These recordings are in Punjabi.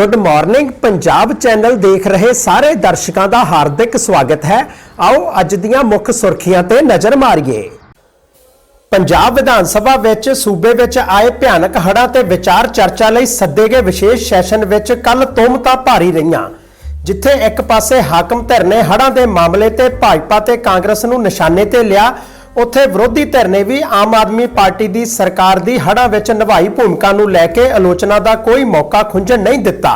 ਗੁੱਡ ਮਾਰਨਿੰਗ ਪੰਜਾਬ ਚੈਨਲ ਦੇਖ ਰਹੇ ਸਾਰੇ ਦਰਸ਼ਕਾਂ ਦਾ ਹਾਰਦਿਕ ਸਵਾਗਤ ਹੈ। ਆਓ ਅੱਜ ਦੀਆਂ ਮੁੱਖ ਸੁਰਖੀਆਂ ਤੇ ਨਜ਼ਰ ਮਾਰੀਏ। ਪੰਜਾਬ ਵਿਧਾਨ ਸਭਾ ਵਿੱਚ ਸੂਬੇ ਵਿੱਚ ਆਏ ਭਿਆਨਕ ਹੜ੍ਹਾਂ ਤੇ ਵਿਚਾਰ ਚਰਚਾ ਲਈ ਸੱਦੇ ਗਏ ਵਿਸ਼ੇਸ਼ ਸੈਸ਼ਨ ਵਿੱਚ ਕੱਲ ਤੋਮਤਾ ਭਾਰੀ ਰਹੀਆਂ। ਜਿੱਥੇ ਇੱਕ ਪਾਸੇ ਹਾਕਮ ਧਿਰ ਨੇ ਹੜ੍ਹਾਂ ਦੇ ਮਾਮਲੇ ਤੇ ਭਾਜਪਾ ਤੇ ਕਾਂਗਰਸ ਨੂੰ ਨਿਸ਼ਾਨੇ ਤੇ ਲਿਆ। ਉੱਥੇ ਵਿਰੋਧੀ ਧਿਰ ਨੇ ਵੀ ਆਮ ਆਦਮੀ ਪਾਰਟੀ ਦੀ ਸਰਕਾਰ ਦੀ ਹੜ੍ਹਾਂ ਵਿੱਚ ਨਿਭਾਈ ਭੂਮਿਕਾ ਨੂੰ ਲੈ ਕੇ ਆਲੋਚਨਾ ਦਾ ਕੋਈ ਮੌਕਾ ਖੁੰਝਣ ਨਹੀਂ ਦਿੱਤਾ।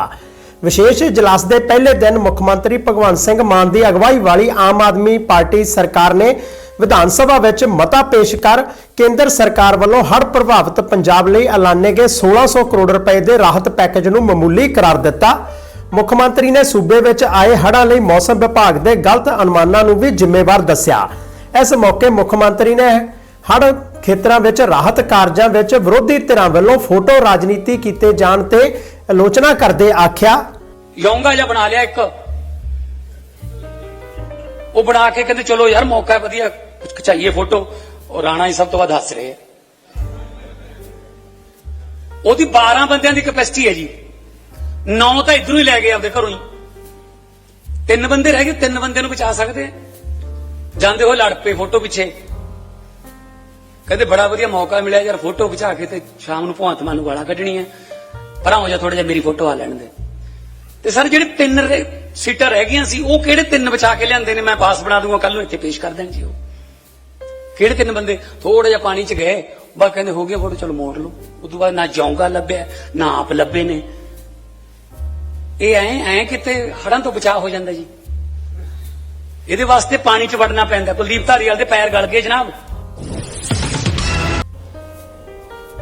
ਵਿਸ਼ੇਸ਼ ਇਜਲਾਸ ਦੇ ਪਹਿਲੇ ਦਿਨ ਮੁੱਖ ਮੰਤਰੀ ਭਗਵੰਤ ਸਿੰਘ ਮਾਨ ਦੀ ਅਗਵਾਈ ਵਾਲੀ ਆਮ ਆਦਮੀ ਪਾਰਟੀ ਸਰਕਾਰ ਨੇ ਵਿਧਾਨ ਸਭਾ ਵਿੱਚ ਮਤਾ ਪੇਸ਼ ਕਰ ਕੇਂਦਰ ਸਰਕਾਰ ਵੱਲੋਂ ਹੜ੍ਹ ਪ੍ਰਭਾਵਿਤ ਪੰਜਾਬ ਲਈ ਐਲਾਨੇ ਗਏ 1600 ਕਰੋੜ ਰੁਪਏ ਦੇ ਰਾਹਤ ਪੈਕੇਜ ਨੂੰ ਮਾਮੂਲੀ ਕਰਾਰ ਦਿੱਤਾ। ਮੁੱਖ ਮੰਤਰੀ ਨੇ ਸੂਬੇ ਵਿੱਚ ਆਏ ਹੜ੍ਹਾਂ ਲਈ ਮੌਸਮ ਵਿਭਾਗ ਦੇ ਗਲਤ ਅਨੁਮਾਨਾਂ ਨੂੰ ਵੀ ਜ਼ਿੰਮੇਵਾਰ ਦੱਸਿਆ। ਇਸ ਮੌਕੇ ਮੁੱਖ ਮੰਤਰੀ ਨੇ ਹੜ ਖੇਤਰਾਂ ਵਿੱਚ, ਰਾਹਤ ਕਾਰਜਾਂ ਵਿੱਚ ਵਿਰੋਧੀ ਧਿਰਾਂ ਵੱਲੋਂ ਫੋਟੋ ਰਾਜਨੀਤੀ ਕੀਤੇ ਜਾਣ ਤੇ ਆਲੋਚਨਾ ਕਰਦੇ ਆਖਿਆ। ਲੌਂਗਾ ਜਿਹਾ ਬਣਾ ਲਿਆ ਇੱਕ। ਉਹ ਬਣਾ ਕੇ ਕਹਿੰਦੇ, ਚਲੋ ਯਾਰ, ਮੌਕਾ ਵਧੀਆ ਕੁਝ ਖਚਾਈਏ ਫੋਟੋ। ਉਹ ਰਾਣਾ ਹੀ ਸਭ ਤੋਂ ਵੱਧ ਹੱਸ ਰਹੇ ਆ। ਉਹਦੀ 12 ਬੰਦਿਆਂ ਦੀ ਕਪੈਸਿਟੀ ਹੈ ਜੀ। 9 ਤਾਂ ਇਧਰੋਂ ਹੀ ਲੈ ਗਏ ਆਪਦੇ ਘਰੋਂ ਹੀ। ਤਿੰਨ ਬੰਦੇ ਰਹਿ ਗਏ, ਤਿੰਨ ਬੰਦਿਆਂ ਨੂੰ ਬਚਾ ਸਕਦੇ ਆ। ਜਾਂਦੇ ਹੋ ਲੜ ਪਏ ਫੋਟੋ ਪਿੱਛੇ। ਕਹਿੰਦੇ ਬੜਾ ਵਧੀਆ ਮੌਕਾ ਮਿਲਿਆ ਯਾਰ, ਫੋਟੋ ਖਿਚਾ ਕੇ ਤੇ ਸ਼ਾਮ ਨੂੰ ਭਗਵੰਤ ਮਾਨ ਨੂੰ ਗਾਲਾਂ ਕੱਢਣੀਆਂ। ਪਰਾਂ ਹੋ ਜਾ ਥੋੜਾ ਜਿਹਾ ਮੇਰੀ ਫੋਟੋ ਆ ਲੈਣ ਦੇ। ਤੇ ਸਰ, ਜਿਹੜੇ ਤਿੰਨ ਸੀਟਾਂ ਰਹਿ ਗਈਆਂ ਸੀ, ਉਹ ਕਿਹੜੇ ਤਿੰਨ ਬਚਾ ਕੇ ਲਿਆਂਦੇ ਨੇ? ਮੈਂ ਪਾਸ ਬਣਾ ਦੂੰਗਾ ਕੱਲ ਨੂੰ ਇੱਥੇ ਪੇਸ਼ ਕਰ ਦੇਣ ਜੀ ਉਹ। ਕਿਹੜੇ ਤਿੰਨ ਬੰਦੇ? ਥੋੜਾ ਜਿਹਾ ਪਾਣੀ 'ਚ ਗਏ। ਬਸ ਕਹਿੰਦੇ ਹੋ ਗਿਆ ਫੋਟੋ, ਚਲੋ ਮੋੜ ਲਓ। ਉਸ ਤੋਂ ਬਾਅਦ ਨਾ ਜੌਂਗਾ ਲੱਭਿਆ, ਨਾ ਆਪ ਲੱਭੇ ਨੇ। ਇਹ ਐ ਐ ਕਿਤੇ ਹੜਾਂ ਤੋਂ ਬਚਾਅ ਹੋ ਜਾਂਦਾ ਜੀ। ਇਹਦੇ ਵਾਸਤੇ ਪਾਣੀ 'ਚ ਵੜਨਾ ਪੈਂਦਾ। ਕੁਲਦੀਪ ਧਾਰੀਵਾਲ ਦੇ ਪੈਰ ਗਲ ਗਏ ਜਨਾਬ।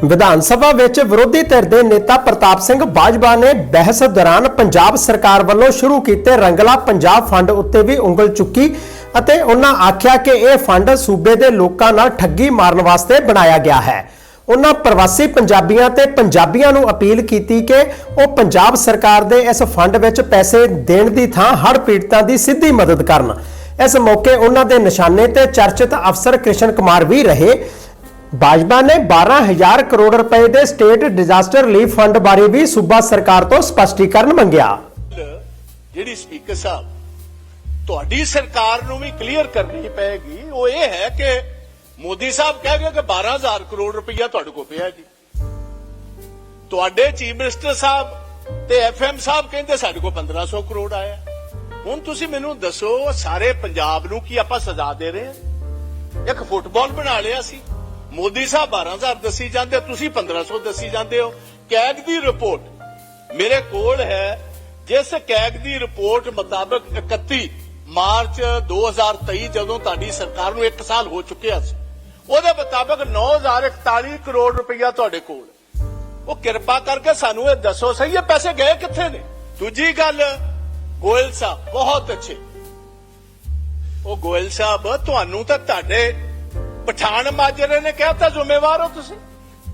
ਵਿਧਾਨ ਸਭਾ ਵਿੱਚ ਵਿਰੋਧੀ ਧਿਰ ਦੇ ਨੇਤਾ ਪ੍ਰਤਾਪ ਸਿੰਘ ਬਾਜਵਾ ਨੇ ਬਹਿਸ ਦੌਰਾਨ ਪੰਜਾਬ ਸਰਕਾਰ ਵੱਲੋਂ ਸ਼ੁਰੂ ਕੀਤੇ ਰੰਗਲਾ ਪੰਜਾਬ ਫੰਡ ਉੱਤੇ ਵੀ ਉਂਗਲ ਚੁੱਕੀ ਅਤੇ ਉਹਨਾਂ ਆਖਿਆ ਕਿ ਇਹ ਫੰਡ ਸੂਬੇ ਦੇ ਲੋਕਾਂ ਨਾਲ ਠੱਗੀ ਮਾਰਨ ਵਾਸਤੇ ਬਣਾਇਆ ਗਿਆ ਹੈ। ਉਹਨਾਂ ਪ੍ਰਵਾਸੀ ਪੰਜਾਬੀਆਂ ਤੇ ਪੰਜਾਬੀਆਂ ਨੂੰ ਅਪੀਲ ਕੀਤੀ ਕਿ ਉਹ ਪੰਜਾਬ ਸਰਕਾਰ ਦੇ ਇਸ ਫੰਡ ਵਿੱਚ ਪੈਸੇ ਦੇਣ ਦੀ ਥਾਂ ਹੜ੍ਹ ਪੀੜਤਾਂ ਦੀ ਸਿੱਧੀ ਮਦਦ ਕਰਨ। ਇਸ ਮੌਕੇ ਉਹਨਾਂ ਦੇ ਨਿਸ਼ਾਨੇ ਤੇ ਚਰਚਿਤ ਅਫਸਰ ਕ੍ਰਿਸ਼ਨ ਕੁਮਾਰ ਵੀ ਰਹੇ। ਬਾਜਵਾ ਨੇ 12000 ਕਰੋੜ ਰੁਪਏ ਦੇ ਸਟੇਟ ਡਿਜ਼ਾਸਟਰ ਰਿਲੀਫ ਫੰਡ ਬਾਰੇ ਵੀ ਸੂਬਾ ਸਰਕਾਰ ਤੋਂ ਸਪਸ਼ਟੀਕਰਨ ਮੰਗਿਆ। ਜਿਹੜੀ ਸਪੀਕਰ ਸਾਹਿਬ, ਤੁਹਾਡੀ ਸਰਕਾਰ ਨੂੰ ਵੀ ਕਲੀਅਰ ਕਰਨੀ ਪਏਗੀ, ਉਹ ਇਹ ਹੈ ਕਿ ਮੋਦੀ ਸਾਹਿਬ ਕਹਿ ਗਏ ਕਿ 12000 ਕਰੋੜ ਰੁਪਇਆ ਤੁਹਾਡੇ ਕੋਲ ਪਿਆ ਜੀ। ਤੁਹਾਡੇ ਚੀਫ ਮਿਨਿਸਟਰ ਸਾਹਿਬ ਤੇ ਐਫਐਮ ਸਾਹਿਬ ਕਹਿੰਦੇ ਸਾਡੇ ਕੋਲ 1500 ਕਰੋੜ ਆਇਆ। ਹੁਣ ਤੁਸੀਂ ਮੈਨੂੰ ਦੱਸੋ, ਸਾਰੇ ਪੰਜਾਬ ਨੂੰ ਕੀ ਆਪਾਂ ਸਜ਼ਾ ਦੇ ਰਹੇ ਹਾਂ ਇੱਕ ਫੁੱਟਬਾਲ ਬਣਾ ਲਿਆ ਸੀ। ਮੋਦੀ ਸਾਹਿਬ 12000 ਦੱਸੀ ਜਾਂਦੇ, ਤੁਸੀਂ 1500 ਦੱਸੀ ਜਾਂਦੇ ਹੋ। ਕੈਗ ਦੀ ਰਿਪੋਰਟ ਮੇਰੇ ਕੋਲ ਹੈ। ਜਿਸ ਕੈਗ ਦੀ ਰਿਪੋਰਟ ਮੁਤਾਬਕ 31 ਮਾਰਚ 2023 ਜਦੋਂ ਤੁਹਾਡੀ ਸਰਕਾਰ ਨੂੰ 1 ਸਾਲ ਹੋ ਚੁੱਕਿਆ ਸੀ। ਉਹਦੇ ਮੁਤਾਬਕ 9041 ਕਰੋੜ ਰੁਪਈਆ ਤੁਹਾਡੇ ਕੋਲ। ਉਹ ਕਿਰਪਾ ਕਰਕੇ ਸਾਨੂੰ ਇਹ ਦੱਸੋ, ਸਹੀ ਇਹ ਪੈਸੇ ਗਏ ਕਿੱਥੇ ਨੇ? ਦੂਜੀ ਗੱਲ, ਗੋਇਲ ਸਾਹਿਬ, ਬਹੁਤ ਅੱਛੇ। ਉਹ ਗੋਇਲ ਸਾਹਿਬ, ਤੁਹਾਨੂੰ ਤਾਂ ਤੁਹਾਡੇ ਪਠਾਨ ਮਾਜਰੇ ਨੇ ਕਿਹਾ ਤਾਂ ਜ਼ਿੰਮੇਵਾਰ ਹੋ ਤੁਸੀਂ।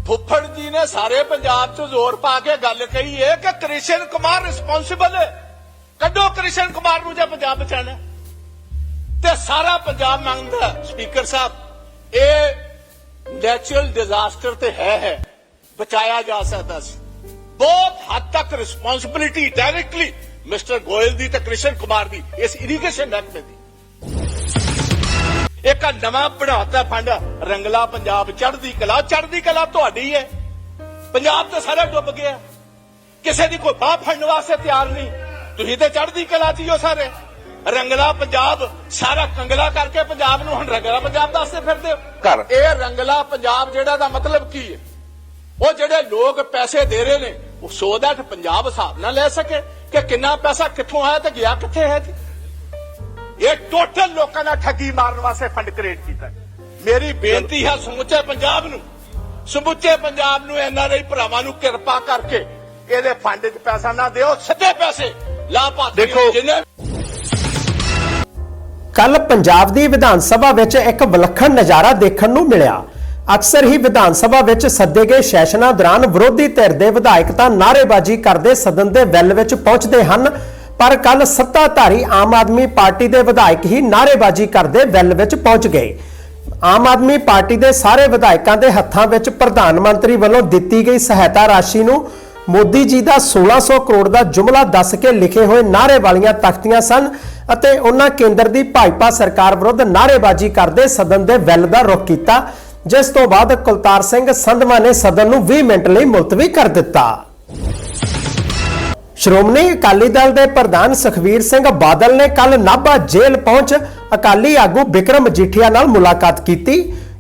ਫੁੱਫੜ ਜੀ ਨੇ ਸਾਰੇ ਪੰਜਾਬ 'ਚ ਜ਼ੋਰ ਪਾ ਕੇ ਗੱਲ ਕਹੀ ਹੈ ਕਿ ਕ੍ਰਿਸ਼ਨ ਕੁਮਾਰ ਰਿਸਪੌਂਸਿਬਲ ਹੈ। ਕੱਢੋ ਕ੍ਰਿਸ਼ਨ ਕੁਮਾਰ ਨੂੰ ਜੇ ਪੰਜਾਬ ਬਚਾਣਾ ਤੇ ਸਾਰਾ ਪੰਜਾਬ ਮੰਗਦਾ ਸਪੀਕਰ ਸਾਹਿਬ ਇਹ ਨੈਚੁਰਲ ਡਿਜ਼ਾਸਟਰ ਤੇ ਹੈ ਹੈ। ਬਚਾਇਆ ਜਾ ਸਕਦਾ ਸੀ। ਬਹੁਤ ਹੱਦ ਤੱਕ ਰਿਸਪੌਂਸਿਬਿਲਿਟੀ ਡਾਇਰੈਕਟਲੀ ਮਿਸਟਰ ਗੋਇਲ ਦੀ ਤੇ ਕ੍ਰਿਸ਼ਨ ਕੁਮਾਰ ਦੀ, ਇਸ ਇਰੀਗੇਸ਼ਨ ਮਹਿਕਮੇ ਦੀ। ਇੱਕ ਨਵਾਂ ਬਣਾਤਾ ਫੰਡ, ਰੰਗਲਾ ਪੰਜਾਬ ਚੜ੍ਹਦੀ ਕਲਾ ਚੜ੍ਹਦੀ ਕਲਾ ਤੁਹਾਡੀ ਹੈ। ਪੰਜਾਬ ਤਾਂ ਸਾਰਾ ਡੁੱਬ ਗਿਆ। ਕਿਸੇ ਦੀ ਕੋਈ ਬਾਹ ਫੜਨ ਵਾਸਤੇ ਤਿਆਰ ਨਹੀਂ। ਤੁਸੀਂ ਤੇ ਚੜ੍ਹਦੀ ਕਲਾ 'ਚ ਹੀ ਹੋ ਸਾਰੇ। ਰੰਗਲਾ ਪੰਜਾਬ ਸਾਰਾ ਕੰਗਲਾ ਕਰਕੇ ਪੰਜਾਬ ਨੂੰ ਹੁਣ ਰੰਗਲਾ ਪੰਜਾਬ ਦੱਸਦੇ ਫਿਰਦੇ ਹੋ। ਇਹ ਰੰਗਲਾ ਪੰਜਾਬ ਜਿਹੜਾ ਦਾ ਮਤਲਬ ਕੀ ਹੈ? ਉਹ ਜਿਹੜੇ ਲੋਕ ਪੈਸੇ ਦੇ ਰਹੇ ਨੇ ਉਹ ਸੋ ਦੈਟ ਪੰਜਾਬ ਹਿਸਾਬ ਨਾਲ ਲੈ ਸਕੇ ਕਿ ਕਿੰਨਾ ਪੈਸਾ ਕਿੱਥੋਂ ਆਇਆ ਤੇ ਗਿਆ ਕਿੱਥੇ ਹੈ ਜੀ? ਇਹ ਟੋਟਲ ਲੋਕਾਂ ਨਾਲ ਠੱਗੀ ਮਾਰਨ ਵਾਸਤੇ ਫੰਡ ਕ੍ਰੀਏਟ ਕੀਤਾ। ਮੇਰੀ ਬੇਨਤੀ ਹੈ ਸਮੁੱਚੇ ਪੰਜਾਬ ਨੂੰ ਸਮੁੱਚੇ ਪੰਜਾਬ ਨੂੰ ਐਨਆਰਆਈ ਭਰਾਵਾਂ ਨੂੰ ਕਿਰਪਾ ਕਰਕੇ ਇਹਦੇ ਫੰਡ 'ਚ ਪੈਸਾ ਨਾ ਦਿਓ ਸਿੱਧੇ ਪੈਸੇ ਲਾਭਪਾਤਰੀ ਦੇਖੋ- ਜਿੰਨੇ ਕੱਲ ਪੰਜਾਬ ਦੀ ਵਿਧਾਨ ਸਭਾ ਵਿੱਚ ਇੱਕ ਵਿਲੱਖਣ ਨਜ਼ਾਰਾ ਦੇਖਣ ਨੂੰ ਮਿਲਿਆ। ਅਕਸਰ ਹੀ ਵਿਧਾਨ ਸਭਾ ਵਿੱਚ ਸੱਦੇ ਗਏ ਸੈਸ਼ਨਾਂ ਦੌਰਾਨ ਵਿਰੋਧੀ ਧਿਰ ਦੇ ਵਿਧਾਇਕ ਤਾਂ ਨਾਅਰੇਬਾਜ਼ੀ ਕਰਦੇ ਸਦਨ ਦੇ ਵੈਲ ਵਿੱਚ ਪਹੁੰਚਦੇ ਹਨ, ਪਰ ਕੱਲ ਸੱਤਾਧਾਰੀ ਆਮ ਆਦਮੀ ਪਾਰਟੀ ਦੇ ਵਿਧਾਇਕ ਹੀ ਨਾਅਰੇਬਾਜ਼ੀ ਕਰਦੇ ਵੈਲ ਵਿੱਚ ਪਹੁੰਚ ਗਏ। ਆਮ ਆਦਮੀ ਪਾਰਟੀ ਦੇ ਸਾਰੇ ਵਿਧਾਇਕਾਂ ਦੇ ਹੱਥਾਂ ਵਿੱਚ ਪ੍ਰਧਾਨ ਮੰਤਰੀ ਵੱਲੋਂ ਦਿੱਤੀ ਗਈ ਸਹਾਇਤਾ ਰਾਸ਼ੀ ਨੂੰ ਮੋਦੀ ਜੀ ਦਾ 1600 ਕਰੋੜ ਦਾ ਜੁਮਲਾ ਦੱਸ ਕੇ ਲਿਖੇ ਹੋਏ ਨਾਅਰੇ ਵਾਲੀਆਂ ਤਖਤੀਆਂ ਸਨ। ਅਤੇ ਉਹਨਾਂ ਕੇਂਦਰ ਦੀ ਭਾਜਪਾ ਸਰਕਾਰ ਵਿਰੁੱਧ ਨਾਅਰੇਬਾਜ਼ੀ ਕਰਦੇ ਸਦਨ ਦੇ ਵੈਲ ਦਾ ਰੁਖ ਕੀਤਾ, ਜਿਸ ਤੋਂ ਬਾਅਦ ਕੁਲਤਾਰ ਸਿੰਘ ਸੰਧਵਾ ਨੇ ਸਦਨ ਨੂੰ 20 ਮਿੰਟ ਲਈ ਮੁਲਤਵੀ ਕਰ ਦਿੱਤਾ। ਸ਼੍ਰੋਮਣੀ ਅਕਾਲੀ ਦਲ ਦੇ ਪ੍ਰਧਾਨ ਸੁਖਵੀਰ ਸਿੰਘ ਬਾਦਲ ਨੇ ਕੱਲ ਨਾਭਾ ਜੇਲ੍ਹ ਪਹੁੰਚ ਅਕਾਲੀ ਆਗੂ ਵਿਕਰਮ ਮਜੀਠੀਆ ਨਾਲ ਮੁਲਾਕਾਤ ਕੀਤੀ।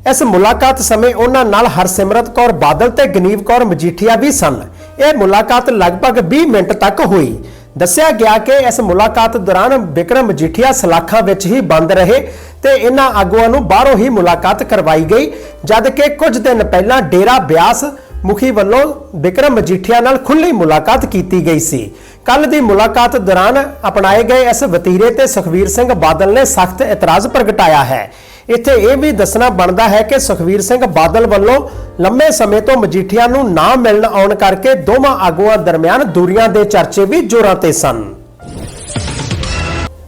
ਇਸ ਮੁਲਾਕਾਤ ਸਮੇਂ ਉਹਨਾਂ ਨਾਲ ਹਰਸਿਮਰਤ ਕੌਰ ਬਾਦਲ ਤੇ ਗਨੀਵ ਕੌਰ ਮਜੀਠੀਆ ਵੀ ਸਨ। ਇਹ ਮੁਲਾਕਾਤ ਲਗਭਗ 20 ਮਿੰਟ ਤੱਕ ਹੋਈ। ਦੱਸਿਆ ਗਿਆ ਕਿ ਇਸ ਮੁਲਾਕਾਤ ਦੌਰਾਨ ਵਿਕਰਮ ਮਜੀਠੀਆ ਸਲਾਖਾਂ ਵਿੱਚ ਹੀ ਬੰਦ ਰਹੇ ਤੇ ਇਹਨਾਂ ਆਗੂਆਂ ਨੂੰ ਬਾਹਰੋਂ ਹੀ ਮੁਲਾਕਾਤ ਕਰਵਾਈ ਗਈ, ਜਦ ਕਿ ਕੁਝ ਦਿਨ ਪਹਿਲਾਂ ਡੇਰਾ ਬਿਆਸ ਮੁਖੀ ਵੱਲੋਂ ਵਿਕਰਮ ਮਜੀਠੀਆ ਨਾਲ ਖੁੱਲੀ ਮੁਲਾਕਾਤ ਕੀਤੀ ਗਈ ਸੀ। ਕੱਲ ਦੀ ਮੁਲਾਕਾਤ ਦੌਰਾਨ ਅਪਣਾਏ ਗਏ ਇਸ ਵਤੀਰੇ ਤੇ ਸੁਖਵੀਰ ਸਿੰਘ ਬਾਦਲ ਨੇ ਸਖਤ ਇਤਰਾਜ਼ ਪ੍ਰਗਟਾਇਆ ਹੈ। ਇੱਥੇ ਇਹ ਵੀ ਦੱਸਣਾ ਬਣਦਾ ਹੈ ਕਿ ਸੁਖਵੀਰ ਸਿੰਘ ਬਾਦਲ ਵੱਲੋਂ ਲੰਮੇ ਸਮੇਂ ਤੋਂ ਮਜੀਠੀਆ ਨੂੰ ਨਾ ਮਿਲਣ ਆਉਣ ਕਰਕੇ ਦੋਵਾਂ ਆਗੂਆਂ ਦਰਮਿਆਨ ਦੂਰੀਆਂ ਦੇ ਚਰਚੇ ਵੀ ਜ਼ੋਰਾਂ ਤੇ ਸਨ।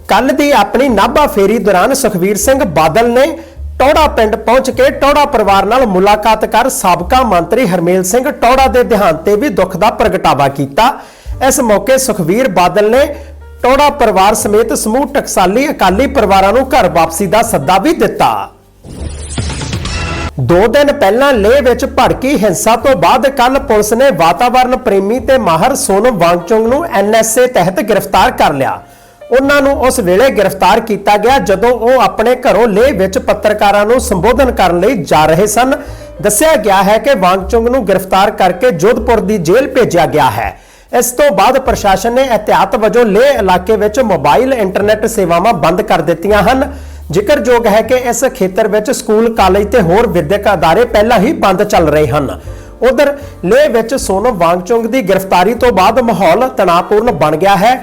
ਕੱਲ ਦੀ ਆਪਣੀ ਨਾਭਾ ਫੇਰੀ ਦੌਰਾਨ ਸੁਖਵੀਰ ਸਿੰਘ ਬਾਦਲ ਨੇ ਟੌੜਾ ਪਿੰਡ ਪਹੁੰਚ ਕੇ ਟੌੜਾ ਪਰਿਵਾਰ ਨਾਲ ਮੁਲਾਕਾਤ ਕਰ ਸਾਬਕਾ ਮੰਤਰੀ ਹਰਮੇਲ ਸਿੰਘ ਟੌੜਾ ਦੇ ਦੇਹਾਂਤ ਤੇ ਵੀ ਦੁੱਖ ਦਾ ਪ੍ਰਗਟਾਵਾ ਕੀਤਾ। ਇਸ ਮੌਕੇ ਸੁਖਵੀਰ ਬਾਦਲ ਨੇ ਟੌੜਾ ਪਰਿਵਾਰ ਸਮੇਤ ਸਮੂਹ ਟਕਸਾਲੀ ਅਕਾਲੀ ਪਰਿਵਾਰਾਂ ਨੂੰ ਘਰ ਵਾਪਸੀ ਦਾ ਸੱਦਾ ਵੀ ਦਿੱਤਾ। ਦੋ ਦਿਨ ਪਹਿਲਾਂ ਲੇਹ ਵਿੱਚ ਭੜਕੀ ਹਿੰਸਾ ਤੋਂ ਬਾਅਦ ਕੱਲ ਪੁਲਿਸ ਨੇ ਵਾਤਾਵਰਣ ਪ੍ਰੇਮੀ ਤੇ ਮਾਹਰ ਸੋਨਮ ਵਾਂਗਚੁੰਗ ਨੂੰ ਐਨਐਸਏ ਤਹਿਤ ਗ੍ਰਿਫਤਾਰ ਕਰ ਲਿਆ। ਉਹਨਾਂ ਨੂੰ ਉਸ ਵੇਲੇ ਗ੍ਰਿਫਤਾਰ ਕੀਤਾ ਗਿਆ ਜਦੋਂ ਉਹ ਆਪਣੇ ਘਰੋਂ ਲੇਹ ਵਿੱਚ ਪੱਤਰਕਾਰਾਂ ਨੂੰ ਸੰਬੋਧਨ ਕਰਨ ਲਈ ਜਾ ਰਹੇ ਸਨ। ਦੱਸਿਆ ਗਿਆ ਹੈ ਕਿ ਵਾਂਗਚੁੰਗ ਨੂੰ ਗ੍ਰਿਫਤਾਰ ਕਰਕੇ ਜੋਧਪੁਰ ਦੀ ਜੇਲ੍ਹ ਭੇਜਿਆ ਗਿਆ ਹੈ। ਇਸ ਤੋਂ ਬਾਅਦ ਪ੍ਰਸ਼ਾਸਨ ਨੇ ਇhtiyਾਤ ਵਜੋਂ ਲੇਹ ਇਲਾਕੇ ਵਿੱਚ ਮੋਬਾਈਲ ਇੰਟਰਨੈਟ ਸੇਵਾਵਾਂ ਬੰਦ ਕਰ ਦਿੱਤੀਆਂ ਹਨ। ਜ਼ਿਕਰਯੋਗ ਹੈ ਕਿ ਇਸ ਖੇਤਰ ਵਿੱਚ ਸਕੂਲ, ਕਾਲਜ ਤੇ ਹੋਰ ਵਿਦਿਅਕ ਅਦਾਰੇ ਪਹਿਲਾਂ ਹੀ ਬੰਦ ਚੱਲ ਰਹੇ ਹਨ। ਉਧਰ ਲੇਹ ਵਿੱਚ ਸੋਨਮ ਵਾਂਗਚੁੰਗ ਦੀ ਗ੍ਰਿਫਤਾਰੀ ਤੋਂ ਬਾਅਦ ਮਾਹੌਲ ਤਣਾਅਪੂਰਨ ਬਣ ਗਿਆ ਹੈ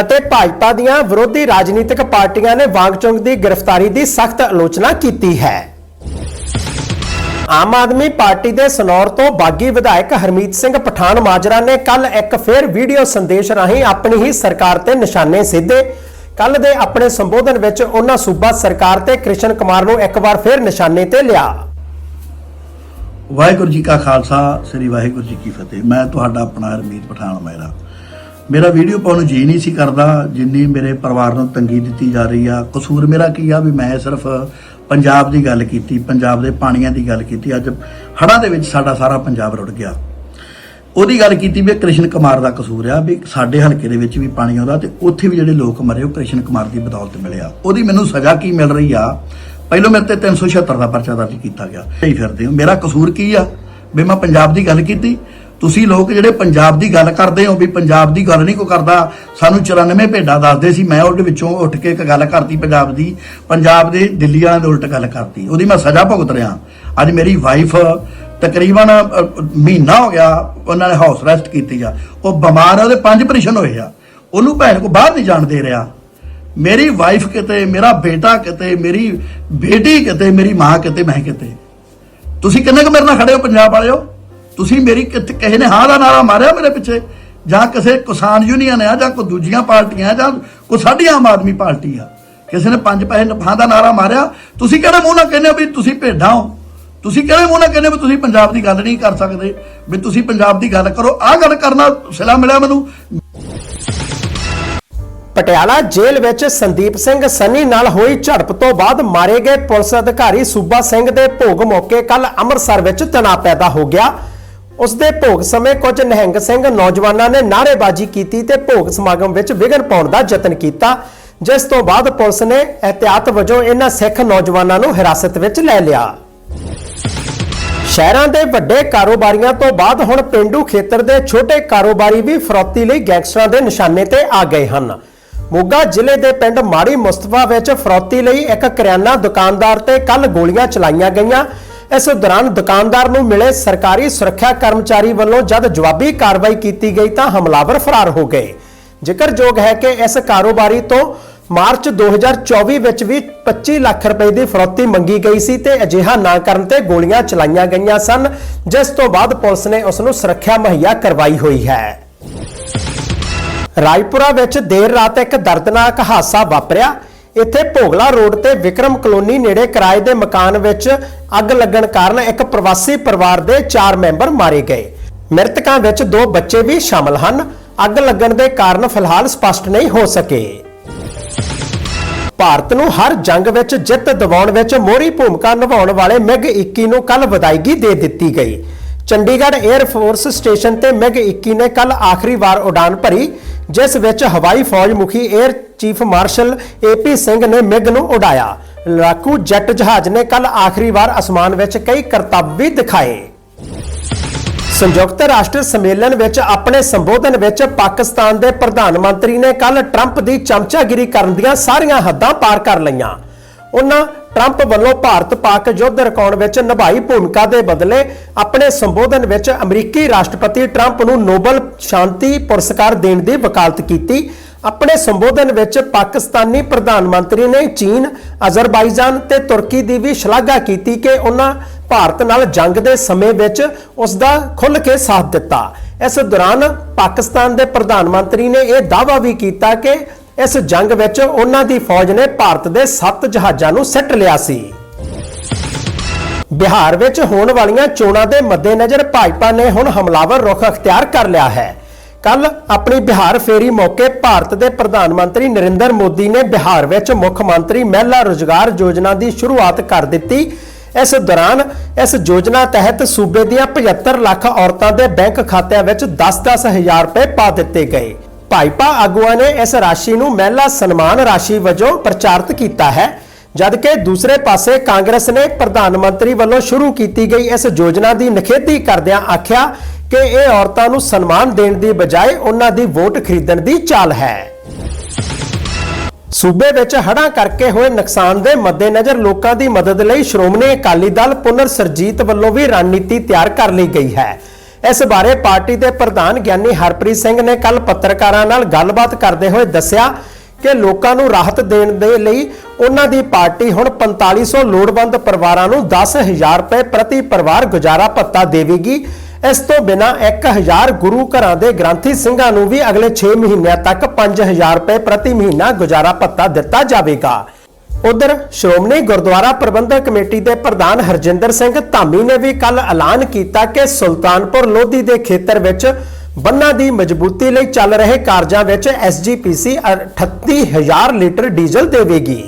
ਅਤੇ ਭਾਜਪਾ ਦੀਆਂ ਵਿਰੋਧੀ ਰਾਜਨੀਤਿਕ ਪਾਰਟੀਆਂ ਨੇ ਵਾਂਗਚੁੰਗ ਦੀ ਗ੍ਰਿਫਤਾਰੀ ਦੀ ਸਖਤ ਆਲੋਚਨਾ ਕੀਤੀ ਹੈ। ਆਮ ਆਦਮੀ ਪਾਰਟੀ ਦੇ ਸਨੌਰ ਤੋਂ ਬਾਗੀ ਵਿਧਾਇਕ ਹਰਮੀਤ ਸਿੰਘ ਪਠਾਨ ਮਾਜਰਾ ਨੇ ਕੱਲ ਇੱਕ ਫੇਰ ਵੀਡੀਓ ਸੰਦੇਸ਼ ਰਾਹੀਂ ਆਪਣੀ ਹੀ ਸਰਕਾਰ ਤੇ ਨਿਸ਼ਾਨੇ ਸਿੱਧੇ। ਕੱਲ ਦੇ ਆਪਣੇ ਸੰਬੋਧਨ ਵਿੱਚ ਉਹਨਾਂ ਸੂਬਾ ਸਰਕਾਰ ਤੇ ਕ੍ਰਿਸ਼ਨ ਕੁਮਾਰ ਨੂੰ ਇੱਕ ਵਾਰ ਫੇਰ ਨਿਸ਼ਾਨੇ ਤੇ ਲਿਆ। ਵਾਹਿਗੁਰੂ ਜੀ ਕਾ ਖਾਲਸਾ, ਸ੍ਰੀ ਵਾਹਿਗੁਰੂ ਜੀ ਕੀ ਫਤਿਹ। ਮੈਂ ਤੁਹਾਡਾ ਆਪਣਾ ਹਰਮੀਤ ਪਠਾਨ ਮਹਿਰਾ ਮੇਰਾ ਵੀਡੀਓ ਪਾਉਣ ਨੂੰ ਜੀ ਨਹੀਂ ਸੀ ਕਰਦਾ, ਜਿੰਨੀ ਮੇਰੇ ਪਰਿਵਾਰ ਨੂੰ ਤੰਗੀ ਦਿੱਤੀ ਜਾ ਰਹੀ ਆ। ਕਸੂਰ ਮੇਰਾ ਕੀ ਆ ਵੀ ਮੈਂ ਸਿਰਫ ਪੰਜਾਬ ਦੀ ਗੱਲ ਕੀਤੀ, ਪੰਜਾਬ ਦੇ ਪਾਣੀਆਂ ਦੀ ਗੱਲ ਕੀਤੀ, ਅੱਜ ਹੜ੍ਹਾਂ ਦੇ ਵਿੱਚ ਸਾਡਾ ਸਾਰਾ ਪੰਜਾਬ ਰੁੜ ਗਿਆ। ਉਹਦੀ ਗੱਲ ਕੀਤੀ ਵੀ ਇਹ ਕ੍ਰਿਸ਼ਨ ਕੁਮਾਰ ਦਾ ਕਸੂਰ ਆ ਵੀ ਸਾਡੇ ਹਲਕੇ ਦੇ ਵਿੱਚ ਵੀ ਪਾਣੀ ਆਉਂਦਾ ਤੇ ਉੱਥੇ ਵੀ ਜਿਹੜੇ ਲੋਕ ਮਰੇ, ਉਹ ਕ੍ਰਿਸ਼ਨ ਕੁਮਾਰ ਦੀ ਬਦੌਲਤ ਮਿਲਿਆ। ਉਹਦੀ ਮੈਨੂੰ ਸਜ਼ਾ ਕੀ ਮਿਲ ਰਹੀ ਆ? ਪਹਿਲੋਂ ਮੇਰੇ ਤੇ 376 ਦਾ ਪਰਚਾ ਦਰਜ ਕੀਤਾ ਗਿਆ। ਸਹੀ ਫਿਰਦੇ ਹੋ। ਮੇਰਾ ਕਸੂਰ ਕੀ ਆ? ਵੀ ਮੈਂ ਪੰਜਾਬ ਦੀ ਗੱਲ ਕੀਤੀ ਤੁਸੀਂ ਲੋਕ ਜਿਹੜੇ ਪੰਜਾਬ ਦੀ ਗੱਲ ਕਰਦੇ ਹੋ ਵੀ ਪੰਜਾਬ ਦੀ ਗੱਲ ਨਹੀਂ ਕੋ ਕਰਦਾ, ਸਾਨੂੰ 94 ਭੇਡਾਂ ਦੱਸਦੇ ਸੀ, ਮੈਂ ਉਹਦੇ ਵਿੱਚੋਂ ਉੱਠ ਕੇ ਇੱਕ ਗੱਲ ਕਰਤੀ ਪੰਜਾਬ ਦੀ, ਪੰਜਾਬ ਦੇ ਦਿੱਲੀ ਵਾਲਿਆਂ ਦੇ ਉਲਟ ਗੱਲ ਕਰਤੀ। ਉਹਦੀ ਮੈਂ ਸਜ਼ਾ ਭੁਗਤ ਰਿਹਾ। ਅੱਜ ਮੇਰੀ ਵਾਈਫ ਤਕਰੀਬਨ ਮਹੀਨਾ ਹੋ ਗਿਆ, ਉਹਨਾਂ ਨੇ ਹਾਊਸ ਅਰੈਸਟ ਕੀਤੀ ਆ। ਉਹ ਬਿਮਾਰ ਆ, ਉਹਦੇ ਪੰਜ ਆਪਰੇਸ਼ਨ ਹੋਏ ਆ। ਉਹਨੂੰ ਭੈਣ ਕੋ ਬਾਹਰ ਨਹੀਂ ਜਾਣ ਦੇ ਰਿਹਾ। ਮੇਰੀ ਵਾਈਫ ਕਿਤੇ, ਮੇਰਾ ਬੇਟਾ ਕਿਤੇ, ਮੇਰੀ ਬੇਟੀ ਕਿਤੇ, ਮੇਰੀ ਮਾਂ ਕਿਤੇ, ਮੈਂ ਕਿਤੇ। ਤੁਸੀਂ ਕਿੰਨੇ ਕੁ ਮੇਰੇ ਨਾਲ ਖੜੇ ਹੋ, ਪੰਜਾਬ ਵਾਲਿਓ? ਤੁਸੀਂ ਮੇਰੀ ਕਿਤੇ ਕਿਸੇ ਨੇ ਹਾਂ ਦਾ ਨਾਰਾ ਮਾਰਿਆ ਮੇਰੇ ਪਿੱਛੇ? ਜਾਂ ਕਿਸੇ ਕਿਸਾਨ ਯੂਨੀਅਨ ਆ, ਜਾਂ ਕੋਈ ਦੂਜੀਆਂ ਪਾਰਟੀਆਂ ਜਾਂ ਕੋਈ ਸਾਡੀ ਆਮ ਆਦਮੀ ਪਾਰਟੀ ਆ? ਕਿਸੇ ਨੇ ਪੰਜ ਪੈਸੇ ਨਫਾ ਦਾ ਨਾਰਾ ਮਾਰਿਆ? ਤੁਸੀਂ ਕਿਹੜੇ ਮੂੰਹ ਨਾਲ ਕਹਿੰਦੇ ਹੋ ਵੀ ਤੁਸੀਂ ਭੇਡਾਂ ਹੋ? ਤੁਸੀਂ ਕਿਹੜੇ ਮੂੰਹ ਨਾਲ ਕਹਿੰਦੇ ਹੋ ਵੀ ਤੁਸੀਂ ਪੰਜਾਬ ਦੀ ਗੱਲ ਨਹੀਂ ਕਰ ਸਕਦੇ? ਵੀ ਤੁਸੀਂ ਪੰਜਾਬ ਦੀ ਗੱਲ ਕਰੋ। ਆਹ ਗੱਲ ਕਰਨਾ ਸਿਲਾ ਮਿਲਿਆ ਮੈਨੂੰ। ਪਟਿਆਲਾ ਜੇਲ੍ਹ ਵਿੱਚ ਸੰਦੀਪ ਸਿੰਘ ਸੰਨੀ ਨਾਲ ਹੋਈ ਝੜਪ ਤੋਂ ਬਾਅਦ ਮਾਰੇ ਗਏ ਪੁਲਿਸ ਅਧਿਕਾਰੀ ਸੂਬਾ ਸਿੰਘ ਦੇ ਭੋਗ ਮੌਕੇ ਕੱਲ ਅੰਮ੍ਰਿਤਸਰ ਵਿੱਚ ਤਣਾਅ ਪੈਦਾ ਹੋ ਗਿਆ। ਉਸ ਦੇ ਭੋਗ ਸਮੇਂ ਕੁਝ ਨਹਿੰਗ ਸਿੰਘ ਨੌਜਵਾਨਾਂ ਨੇ ਨਾਅਰੇਬਾਜ਼ੀ ਕੀਤੀ ਤੇ ਭੋਗ ਸਮਾਗਮ ਵਿੱਚ ਵਿਘਨ ਪਾਉਣ ਦਾ ਯਤਨ ਕੀਤਾ, ਜਿਸ ਤੋਂ ਬਾਅਦ ਪੁਲਿਸ ਨੇ ਇhtiyਾਤ ਵਜੋਂ ਇਹਨਾਂ ਸਿੱਖ ਨੌਜਵਾਨਾਂ ਨੂੰ ਹਿਰਾਸਤ ਵਿੱਚ ਲੈ ਲਿਆ। ਸ਼ਹਿਰਾਂ ਦੇ ਵੱਡੇ ਕਾਰੋਬਾਰੀਆਂ ਤੋਂ ਬਾਅਦ ਹੁਣ ਪਿੰਡੂ ਖੇਤਰ ਦੇ ਛੋਟੇ ਕਾਰੋਬਾਰੀ ਵੀ ਫਰੋਤੀ ਲਈ ਗੈਂਗਸਟਰਾਂ ਦੇ ਨਿਸ਼ਾਨੇ ਤੇ ਆ ਗਏ ਹਨ। ਮੋਗਾ ਜ਼ਿਲ੍ਹੇ ਦੇ ਪਿੰਡ ਮਾੜੀ ਮੁਸਤਫਾ ਵਿੱਚ ਫਰੋਤੀ ਲਈ ਇੱਕ ਕਰਿਆਨਾ ਦੁਕਾਨਦਾਰ ਤੇ ਕੱਲ ਗੋਲੀਆਂ ਚਲਾਈਆਂ ਗਈਆਂ। ਇਸ ਦੌਰਾਨ ਦੁਕਾਨਦਾਰ ਨੂੰ ਮਿਲੇ ਸਰਕਾਰੀ ਸੁਰੱਖਿਆ ਕਰਮਚਾਰੀ ਵੱਲੋਂ ਜਦ ਜਵਾਬੀ ਕਾਰਵਾਈ ਕੀਤੀ ਗਈ ਤਾਂ ਹਮਲਾਵਰ ਫਰਾਰ ਹੋ ਗਏ। ਜ਼ਿਕਰਯੋਗ ਹੈ ਕਿ ਇਸ ਕਾਰੋਬਾਰੀ ਤੋਂ ਮਾਰਚ 2024 ਵਿੱਚ ਵੀ 25 ਲੱਖ ਰੁਪਏ ਦੀ ਫਰੋਤੀ ਮੰਗੀ ਗਈ ਸੀ ਤੇ ਅਜਿਹਾ ਨਾ ਕਰਨ ਤੇ ਗੋਲੀਆਂ ਚਲਾਈਆਂ ਗਈਆਂ ਸਨ, ਜਿਸ ਤੋਂ ਬਾਅਦ ਪੁਲਿਸ ਨੇ ਉਸ ਨੂੰ ਸੁਰੱਖਿਆ ਮੁਹੱਈਆ ਕਰਵਾਈ ਹੋਈ ਹੈ। ਰਾਏਪੁਰਾ ਵਿੱਚ ਦੇਰ ਰਾਤ ਇੱਕ ਦਰਦਨਾਕ ਹਾਦਸਾ ਵਾਪਰਿਆ। ਇੱਥੇ ਭੋਗਲਾ ਰੋਡ ਤੇ ਵਿਕਰਮ ਕਲੋਨੀ ਨੇੜੇ ਕਿਰਾਏ ਦੇ ਮਕਾਨ ਵਿੱਚ ਅੱਗ ਲੱਗਣ ਕਾਰਨ ਇੱਕ ਪ੍ਰਵਾਸੀ ਪਰਿਵਾਰ ਦੇ 4 ਮੈਂਬਰ ਮਾਰੇ ਗਏ। ਮ੍ਰਿਤਕਾਂ ਵਿੱਚ ਦੋ ਬੱਚੇ ਵੀ ਸ਼ਾਮਲ ਹਨ। ਅੱਗ ਲੱਗਣ ਦੇ ਕਾਰਨ ਫਿਲਹਾਲ ਸਪਸ਼ਟ ਨਹੀਂ ਹੋ ਸਕੇ। ਭਾਰਤ ਨੂੰ ਹਰ ਜੰਗ ਵਿੱਚ ਜਿੱਤ ਦਿਵਾਉਣ ਵਿੱਚ ਮੋਹਰੀ ਭੂਮਿਕਾ ਨਿਭਾਉਣ ਵਾਲੇ ਮਿਗ 21 ਨੂੰ ਕੱਲ ਵਿਦਾਇਗੀ ਦੇ ਦਿੱਤੀ ਗਈ। ਚੰਡੀਗੜ੍ਹ 에ਅਰ ਫੋਰਸ ਸਟੇਸ਼ਨ ਤੇ ਮਿਗ 21 ਨੇ ਕੱਲ ਆਖਰੀ ਵਾਰ ਉਡਾਨ ਭਰੀ, ਜਿਸ ਵਿੱਚ ਹਵਾਈ ਫੌਜ ਮੁਖੀ air chief marshal AP Singh ਨੇ ਮਿਗ ਨੂੰ ਉਡਾਇਆ। ਲੜਾਕੂ ਜੈਟ ਜਹਾਜ਼ ਨੇ ਕੱਲ ਆਖਰੀ ਵਾਰ ਅਸਮਾਨ ਵਿੱਚ ਕਈ ਕਰਤੱਵ ਵੀ ਦਿਖਾਏ। ਸੰਯੁਕਤ ਰਾਸ਼ਟਰ ਸੰਮੇਲਨ ਵਿੱਚ ਆਪਣੇ ਸੰਬੋਧਨ ਵਿੱਚ ਪਾਕਿਸਤਾਨ ਦੇ ਪ੍ਰਧਾਨ ਮੰਤਰੀ ਨੇ ਕੱਲ ਟਰੰਪ ਦੀ ਚਮਚਾਗਿਰੀ ਕਰਨ ਦੀਆਂ ਸਾਰੀਆਂ ਹੱਦਾਂ ਪਾਰ ਕਰ ਲਈਆਂ। ਉਹਨਾਂ ਟਰੰਪ ਵੱਲੋਂ ਭਾਰਤ ਪਾਕ ਯੁੱਧ ਰਕਾਉਣ ਵਿੱਚ ਨਿਭਾਈ ਭੂਮਿਕਾ ਦੇ ਬਦਲੇ ਆਪਣੇ ਸੰਬੋਧਨ ਵਿੱਚ ਅਮਰੀਕੀ ਰਾਸ਼ਟਰਪਤੀ ਟਰੰਪ ਨੂੰ ਨੋਬਲ ਸ਼ਾਂਤੀ ਪੁਰਸਕਾਰ ਦੇਣ ਦੀ ਵਕਾਲਤ ਕੀਤੀ। ਆਪਣੇ ਸੰਬੋਧਨ ਵਿੱਚ ਪਾਕਿਸਤਾਨੀ ਪ੍ਰਧਾਨ ਮੰਤਰੀ ਨੇ ਚੀਨ, ਅਜ਼ਰਬਾਈਜਾਨ ਤੇ ਤੁਰਕੀ ਦੀ ਵੀ ਸ਼ਲਾਘਾ ਕੀਤੀ ਕਿ ਉਹਨਾਂ ਭਾਰਤ ਨਾਲ ਜੰਗ ਦੇ ਸਮੇਂ ਵਿੱਚ ਉਸ ਦਾ ਖੁੱਲ੍ਹ ਕੇ ਸਾਥ ਦਿੱਤਾ। ਇਸ ਦੌਰਾਨ ਪਾਕਿਸਤਾਨ ਦੇ ਪ੍ਰਧਾਨ ਮੰਤਰੀ ਨੇ ਇਹ ਦਾਅਵਾ ਵੀ ਕੀਤਾ ਕਿ ਇਸ ਜੰਗ ਵਿੱਚ ਉਹਨਾਂ ਦੀ ਫੌਜ ਨੇ ਭਾਰਤ ਦੇ 7 ਜਹਾਜ਼ਾਂ ਨੂੰ ਸਿੱਟ ਲਿਆ ਸੀ। ਬਿਹਾਰ ਵਿੱਚ ਹੋਣ ਵਾਲੀਆਂ ਚੋਣਾਂ ਦੇ ਮੱਦੇਨਜ਼ਰ ਭਾਜਪਾ ਨੇ ਹੁਣ ਹਮਲਾਵਰ ਰੁਖ ਅਖਤਿਆਰ ਕਰ ਲਿਆ ਹੈ। ਕੱਲ ਆਪਣੀ ਬਿਹਾਰ ਫੇਰੀ ਮੌਕੇ ਭਾਰਤ ਦੇ ਪ੍ਰਧਾਨ ਮੰਤਰੀ ਨਰਿੰਦਰ ਮੋਦੀ ਨੇ ਬਿਹਾਰ ਵਿੱਚ ਮੁੱਖ ਮੰਤਰੀ ਮਹਿਲਾ ਰੋਜ਼ਗਾਰ ਯੋਜਨਾ ਦੀ ਸ਼ੁਰੂਆਤ ਕਰ ਦਿੱਤੀ। ਇਸ ਦੌਰਾਨ ਇਸ ਯੋਜਨਾ ਤਹਿਤ ਸੂਬੇ ਦੀਆਂ 75 ਲੱਖ ਔਰਤਾਂ ਦੇ ਬੈਂਕ ਖਾਤਿਆਂ ਵਿੱਚ 10-10 ਹਜ਼ਾਰ ਰੁਪਏ ਪਾ ਦਿੱਤੇ ਗਏ। ਭਾਜਪਾ ਆਗੂਆਂ ਨੇ ਇਸ ਰਾਸ਼ੀ ਨੂੰ ਮਹਿਲਾ ਸਨਮਾਨ ਰਾਸ਼ੀ ਵਜੋਂ ਪ੍ਰਚਾਰਿਤ ਕੀਤਾ ਹੈ, ਜਦਕਿ ਦੂਸਰੇ ਪਾਸੇ ਕਾਂਗਰਸ ਨੇ ਪ੍ਰਧਾਨ ਮੰਤਰੀ ਵੱਲੋਂ ਸ਼ੁਰੂ ਕੀਤੀ ਗਈ ਇਸ ਯੋਜਨਾ ਦੀ ਨਿਖੇਧੀ ਕਰਦਿਆਂ ਆਖਿਆ ਕਿ ਇਹ ਔਰਤਾਂ ਨੂੰ ਸਨਮਾਨ ਦੇਣ ਦੀ ਬਜਾਏ ਉਹਨਾਂ ਦੀ ਵੋਟ ਖਰੀਦਣ ਦੀ ਚਾਲ ਹੈ। ਸੂਬੇ ਵਿੱਚ ਹੜਾਂ ਕਰਕੇ ਹੋਏ ਨੁਕਸਾਨ ਦੇ ਮੱਦੇਨਜ਼ਰ ਲੋਕਾਂ ਦੀ ਮਦਦ ਲਈ ਸ਼੍ਰੋਮਣੀ ਅਕਾਲੀ ਦਲ ਪੁਨਰ ਸਰਜੀਤ ਵੱਲੋਂ ਵੀ ਰਣਨੀਤੀ ਤਿਆਰ ਕਰ ਲਈ ਗਈ ਹੈ। ਇਸ ਬਾਰੇ ਪਾਰਟੀ ਦੇ ਪ੍ਰਧਾਨ ਗਿਆਨੀ ਹਰਪ੍ਰੀਤ ਸਿੰਘ ਨੇ ਕੱਲ ਪੱਤਰਕਾਰਾਂ ਨਾਲ ਗੱਲਬਾਤ ਕਰਦੇ ਹੋਏ ਦੱਸਿਆ ਕਿ ਲੋਕਾਂ ਨੂੰ ਰਾਹਤ ਦੇਣ ਦੇ ਲਈ ਉਹਨਾਂ ਦੀ ਪਾਰਟੀ ਹੁਣ 4500 ਲੋੜਵੰਦ ਪਰਿਵਾਰਾਂ ਨੂੰ 10000 ਰੁਪਏ ਪ੍ਰਤੀ ਪਰਿਵਾਰ ਗੁਜ਼ਾਰਾ ਭੱਤਾ ਦੇਵੇਗੀ। ਇਸ ਤੋਂ ਬਿਨਾ 1000 ਗੁਰੂ ਘਰਾਂ ਦੇ ਗ੍ਰੰਥੀ ਸਿੰਘਾਂ ਨੂੰ ਵੀ ਅਗਲੇ 6 ਮਹੀਨਿਆਂ ਤੱਕ 5000 ਰੁਪਏ ਪ੍ਰਤੀ ਮਹੀਨਾ ਗੁਜ਼ਾਰਾ ਭੱਤਾ ਦਿੱਤਾ ਜਾਵੇਗਾ। ਉਧਰ ਸ਼੍ਰੋਮਣੀ ਗੁਰਦੁਆਰਾ ਪ੍ਰਬੰਧਕ ਕਮੇਟੀ ਦੇ ਪ੍ਰਧਾਨ ਹਰਜਿੰਦਰ ਸਿੰਘ ਧਾਮੀ ਨੇ ਵੀ ਕੱਲ ਐਲਾਨ ਕੀਤਾ ਕਿ ਸੁਲਤਾਨਪੁਰ ਲੋਧੀ ਦੇ ਖੇਤਰ ਵਿੱਚ ਬੰਨਾਂ ਦੀ ਮਜ਼ਬੂਤੀ ਲਈ ਚੱਲ ਰਹੇ ਕਾਰਜਾਂ ਵਿੱਚ ਐਸਜੀਪੀਸੀ 38000 ਲੀਟਰ ਡੀਜ਼ਲ ਦੇਵੇਗੀ।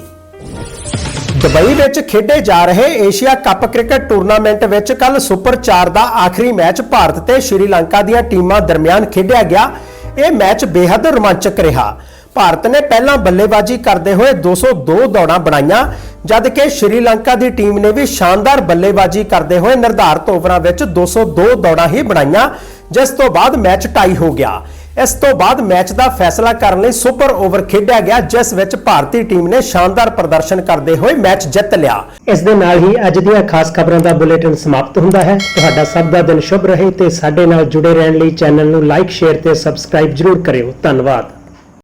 ਦੁਬਈ ਵਿੱਚ ਖੇਡੇ ਜਾ ਰਹੇ ਏਸ਼ੀਆ ਕੱਪ ਕ੍ਰਿਕਟ ਟੂਰਨਾਮੈਂਟ ਵਿੱਚ ਕੱਲ ਸੁਪਰ 4 ਦਾ ਆਖਰੀ ਮੈਚ ਭਾਰਤ ਤੇ ਸ਼੍ਰੀਲੰਕਾ ਦੀਆਂ ਟੀਮਾਂ ਦਰਮਿਆਨ ਖੇਡਿਆ ਗਿਆ। ਇਹ ਮੈਚ ਬੇहद ਰੋਮਾਂਚਕ ਰਿਹਾ। ਭਾਰਤ ਨੇ ਪਹਿਲਾਂ ਬੱਲੇਬਾਜ਼ੀ ਕਰਦੇ ਹੋਏ 202 ਦੌੜਾਂ ਬਣਾਈਆਂ ਜਦਕਿ ਸ਼੍ਰੀਲੰਕਾ ਦੀ ਟੀਮ ਨੇ ਵੀ ਸ਼ਾਨਦਾਰ ਬੱਲੇਬਾਜ਼ੀ ਕਰਦੇ ਹੋਏ ਨਿਰਧਾਰਤ ਓਵਰਾਂ ਵਿੱਚ 202 ਦੌੜਾਂ ਹੀ ਬਣਾਈਆਂ, ਜਿਸ ਤੋਂ ਬਾਅਦ ਮੈਚ ਟਾਈ ਹੋ ਗਿਆ। ਇਸ ਤੋਂ ਬਾਅਦ ਮੈਚ ਦਾ ਫੈਸਲਾ ਕਰਨ ਲਈ ਸੁਪਰ ਓਵਰ ਖੇਡਿਆ ਗਿਆ, ਜਿਸ ਵਿੱਚ ਭਾਰਤੀ ਟੀਮ ਨੇ ਸ਼ਾਨਦਾਰ ਪ੍ਰਦਰਸ਼ਨ ਕਰਦੇ ਹੋਏ ਮੈਚ ਜਿੱਤ ਲਿਆ। ਇਸ ਦੇ ਨਾਲ ਹੀ ਅੱਜ ਦੀਆਂ ਖਾਸ ਖਬਰਾਂ ਦਾ ਬੁਲੇਟਿਨ ਸਮਾਪਤ ਹੁੰਦਾ ਹੈ। ਤੁਹਾਡਾ ਸਭ ਦਾ ਦਿਨ ਸ਼ੁਭ ਰਹੇ ਤੇ ਸਾਡੇ ਨਾਲ ਜੁੜੇ ਰਹਿਣ ਲਈ ਚੈਨਲ ਨੂੰ ਲਾਈਕ, ਸ਼ੇਅਰ ਤੇ ਸਬਸਕ੍ਰਾਈਬ ਜਰੂਰ ਕਰਿਓ। ਧੰਨਵਾਦ।